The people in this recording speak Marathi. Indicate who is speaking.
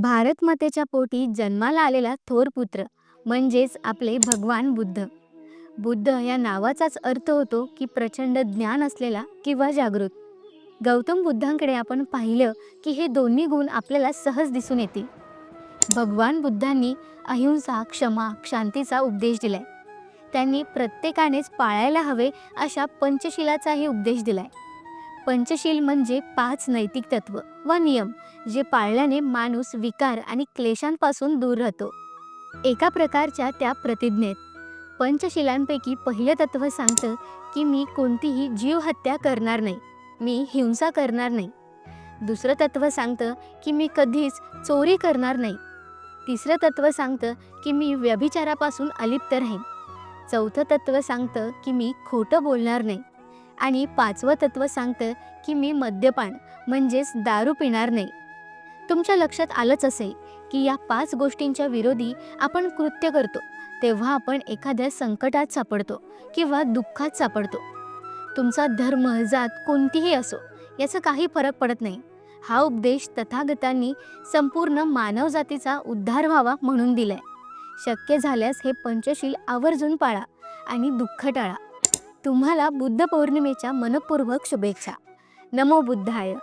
Speaker 1: भारतमातेच्या पोटी जन्माला आलेला थोर पुत्र म्हणजेच आपले भगवान बुद्ध. बुद्ध या नावाचाच अर्थ होतो की प्रचंड ज्ञान असलेला किंवा जागृत. गौतम बुद्धांकडे आपण पाहिलं की हे दोन्ही गुण आपल्याला सहज दिसून येतील. भगवान बुद्धांनी अहिंसा क्षमा शांतीचा उपदेश दिलाय. त्यांनी प्रत्येकानेच पाळायला हवे अशा पंचशिलाचाही उपदेश दिलाय. पंचशील म्हणजे पाच नैतिक तत्व व नियम जे पाळल्याने माणूस विकार आणि क्लेशांपासून दूर राहतो. एका प्रकारच्या त्या प्रतिज्ञेत पंचशिलांपैकी पहिलं तत्व सांगतं की मी कोणतीही जीवहत्या करणार नाही मी हिंसा करणार नाही. दुसरं तत्व सांगतं की मी कधीच चोरी करणार नाही. तिसरं तत्व सांगतं की मी व्यभिचारापासून अलिप्त राहीन. चौथं तत्व सांगतं की मी खोटं बोलणार नाही. आणि पाचवं तत्व सांगतं की मी मद्यपान म्हणजेच दारू पिणार नाही. तुमच्या लक्षात आलंच असेल की या पाच गोष्टींच्या विरोधी आपण कृत्य करतो तेव्हा आपण एखाद्या संकटात सापडतो किंवा दुःखात सापडतो. तुमचा धर्म जात कोणतीही असो याचा काही फरक पडत नाही. हा उपदेश तथागतांनी संपूर्ण मानवजातीचा उद्धार व्हावा म्हणून दिलाय. शक्य झाल्यास हे पंचशील आवर्जून पाळा आणि दुःख टाळा. तुम्हाला बुद्ध पौर्णिमेच्या मनपूर्वक शुभेच्छा. नमो बुद्धाय.